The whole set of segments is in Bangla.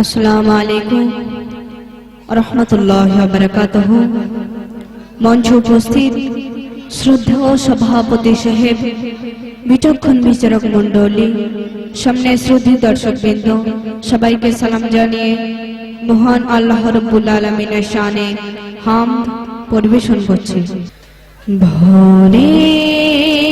আসসালামু আলাইকুম রহমতুল্লাহ বারকাতহ মঞ্চ উপস্থিত শ্রদ্ধা ও সভাপতি সাহেব, বিচক্ষণ বিচারক মণ্ডলী, সামনে শ্রদ্ধি দর্শকবৃন্দ, সবাইকে সালাম জানিয়ে মহান আল্লাহ রব্বুল আলমিনের শানে হাম পরিবেশন করছি। ভোরের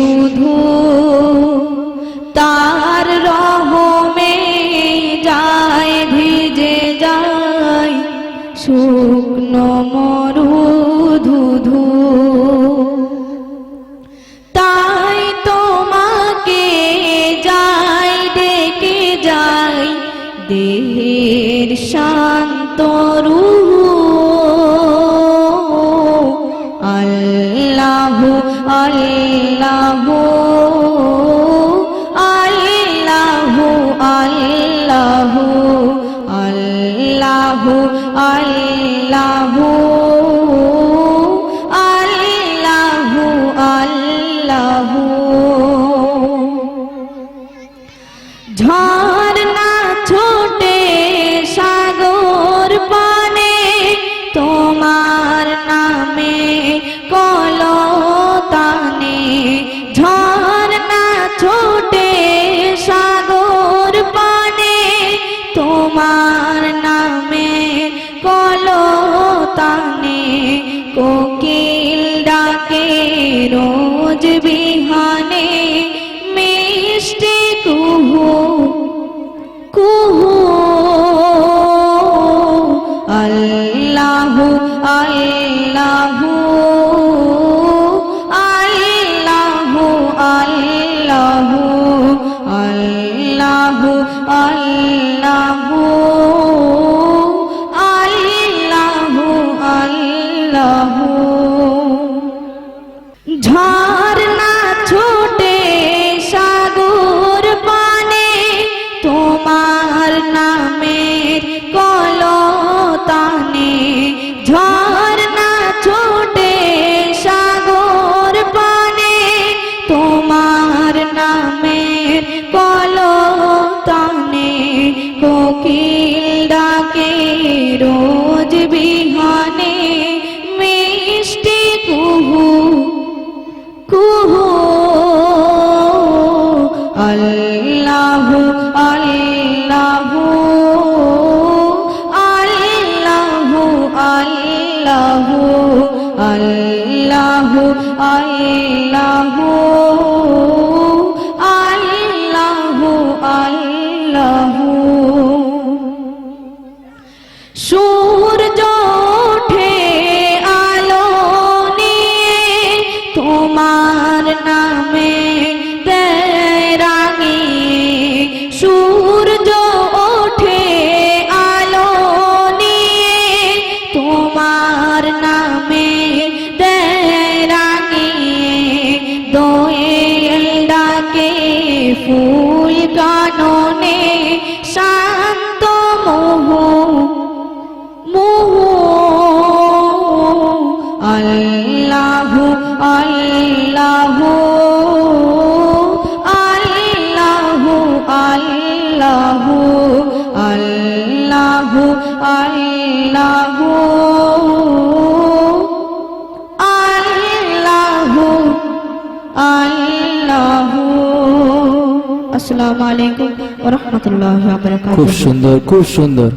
শুধু তার রহমে যায়, ভিজে যায়। শুকনো মরু ধুধু। তাই তোমাকে যাই, ডেকে যাই। দেহের শান্ত আল্লাহ ঝর্ণা ছোটে সাগর তোমার নামে কলতানে। ঝর্ণা ছোটে সাগর তোমার নামে কলতানে। কোকিল আল্লাহ আল্লাহ আল্লাহ আল্লাহ আল্লাহ আল্লাহ আল্লাহ আল্লাহ আল্লাহ। সূর্য ওঠে আলো নিয়ে তোমার নামে ফুল কাননে আসসালামু আলাইকুম ওয়া রাহমাতুল্লাহি ওয়া খুব বারাকাতুহু সুন্দর খুব সুন্দর।